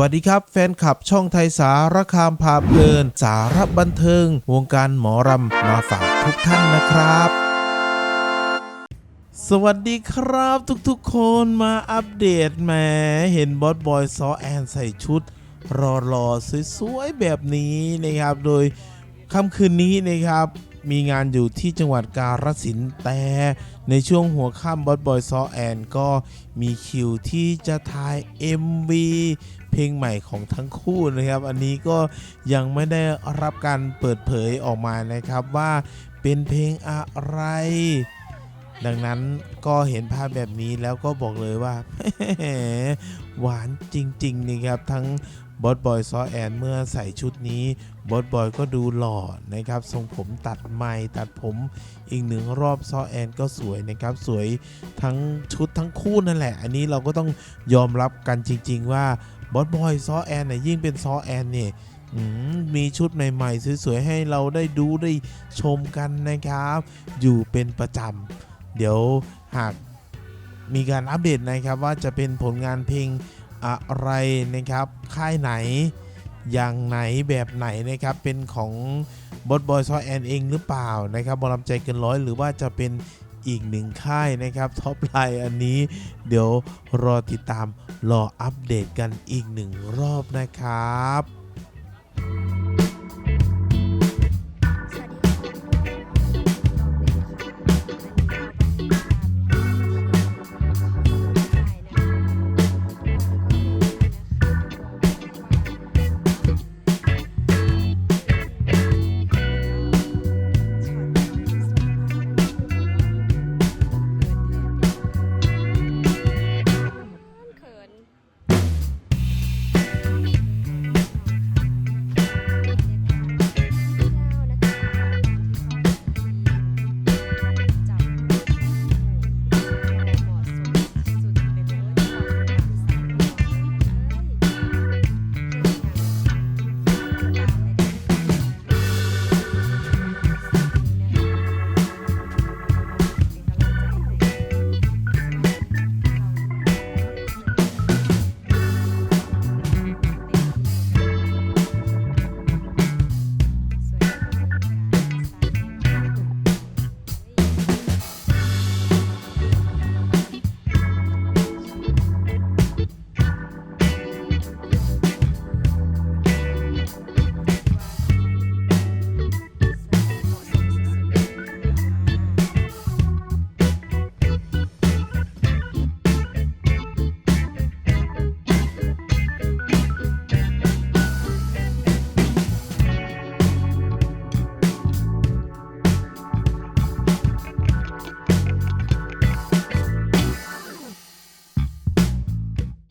วัสดีครับ แฟนคลับช่องไทยสารคามพาเพลิน สารบันเทิง วงการหมอรำมาฝากทุกท่านนะครับสวัสดีครับทุกๆคนมาอัปเดตแหมเห็นบอสบอยซอแอนใส่ชุดรอรอๆสวยๆแบบนี้นะครับ โดยค่ำคืนนี้นะครับ มีงานอยู่ที่จังหวัดกาฬสินธุ์แต่ในช่วงหัวค่ำบอสบอยซอแอนก็มีคิวที่จะถ่าย MV เพลงใหม่ของทั้งคู่นะครับ อันนี้ก็ยังไม่ได้รับการเปิดเผยออกมานะครับว่าเป็นเพลงอะไร ดังนั้นก็เห็นภาพแบบนี้แล้วก็บอกเลยว่า หวานจริงๆนี่ครับทั้ง บอสบอยซอแอนเมื่อใส่ชุดนี้บอสบอยก็ดูหล่อนะครับ ทรงผมตัดใหม่ตัดผมอีกหนึ่งรอบซอแอนก็สวยนะครับ สวยทั้งชุดทั้งคู่นั่นแหละ อันนี้เราก็ต้องยอมรับกันจริง ๆ ว่าบอสบอยซอแอนเนี่ยยิ่งเป็นซอแอนเนี่ยมมีชุดใหม่ๆ สวยๆ ให้เราได้ดูได้ชมกันนะครับ อยู่เป็นประจำ เดี๋ยวหากมีการอัปเดตนะครับว่าจะเป็นผลงานเพลง อะไรนะครับค่ายไหนอย่างไหนแบบไหนนะครับเป็นของบอสบอยซอแอนเองหรือเปล่านะครับบอลำใจเกินร้อยหรือว่าจะเป็นอีกหนึ่งค่ายนะครับท็อปไลน์อันนี้เดี๋ยวรอติดตามรออัปเดตกันอีกหนึ่งรอบนะครับ